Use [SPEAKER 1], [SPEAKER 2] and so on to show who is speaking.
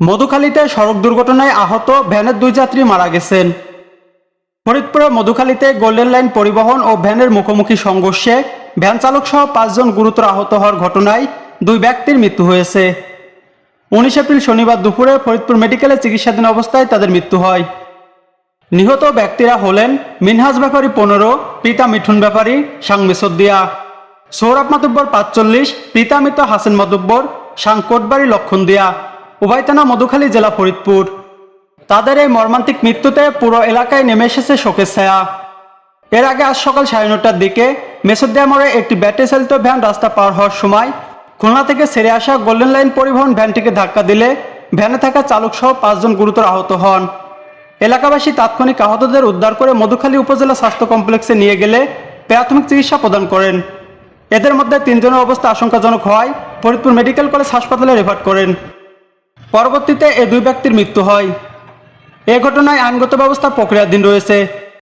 [SPEAKER 1] মধুখালীতে সড়ক দুর্ঘটনায় আহত ভ্যানের দুই যাত্রী মারা গেছেন। ফরিদপুরের মধুখালীতে গোল্ডেন লাইন পরিবহন ও ভ্যানের মুখোমুখি সংঘর্ষে ভ্যান চালক সহ পাঁচজন গুরুতর আহত হওয়ার ঘটনায় দুই ব্যক্তির মৃত্যু হয়েছে। উনিশ এপ্রিল শনিবার দুপুরে ফরিদপুর মেডিকেলে চিকিৎসাধীন অবস্থায় তাদের মৃত্যু হয়। নিহত ব্যক্তিরা হলেন মিনহাজ ব্যাপারী পনেরো পিতা মিঠুন ব্যাপারী সাংমিসদ্দিয়া সৌরভ মাতুব্বর পাঁচচল্লিশ পিতা মৃত হাসেন মাতুব্বর সাংকোটবাড়ি লক্ষণ দিয়া। উভয়তানা মধুখালী জেলা ফরিদপুর। তাদের এই মর্মান্তিক মৃত্যুতে পুরো এলাকায় নেমে এসেছে শোকের ছায়া। এর আগে আজ সকাল সাড়ে নটার দিকে মেসুদ্দিয়া মোড়ে একটি ব্যাটারি চালিত ভ্যান রাস্তা পার হওয়ার সময় খুলনা থেকে ছেড়ে আসা গোল্ডেন লাইন পরিবহন ভ্যানটিকে ধাক্কা দিলে ভ্যানে থাকা চালক সহ পাঁচজন গুরুতর আহত হন। এলাকাবাসী তাৎক্ষণিক আহতদের উদ্ধার করে মধুখালী উপজেলা স্বাস্থ্য কমপ্লেক্সে নিয়ে গেলে প্রাথমিক চিকিৎসা প্রদান করেন। এদের মধ্যে তিনজনের অবস্থা আশঙ্কাজনক হওয়ায় ফরিদপুর মেডিকেল কলেজ হাসপাতালে রেফার করেন। পরবর্তীতে এ দুই ব্যক্তির মৃত্যু হয়। এ ঘটনায় আইনগত ব্যবস্থা প্রক্রিয়াধীন রয়েছে।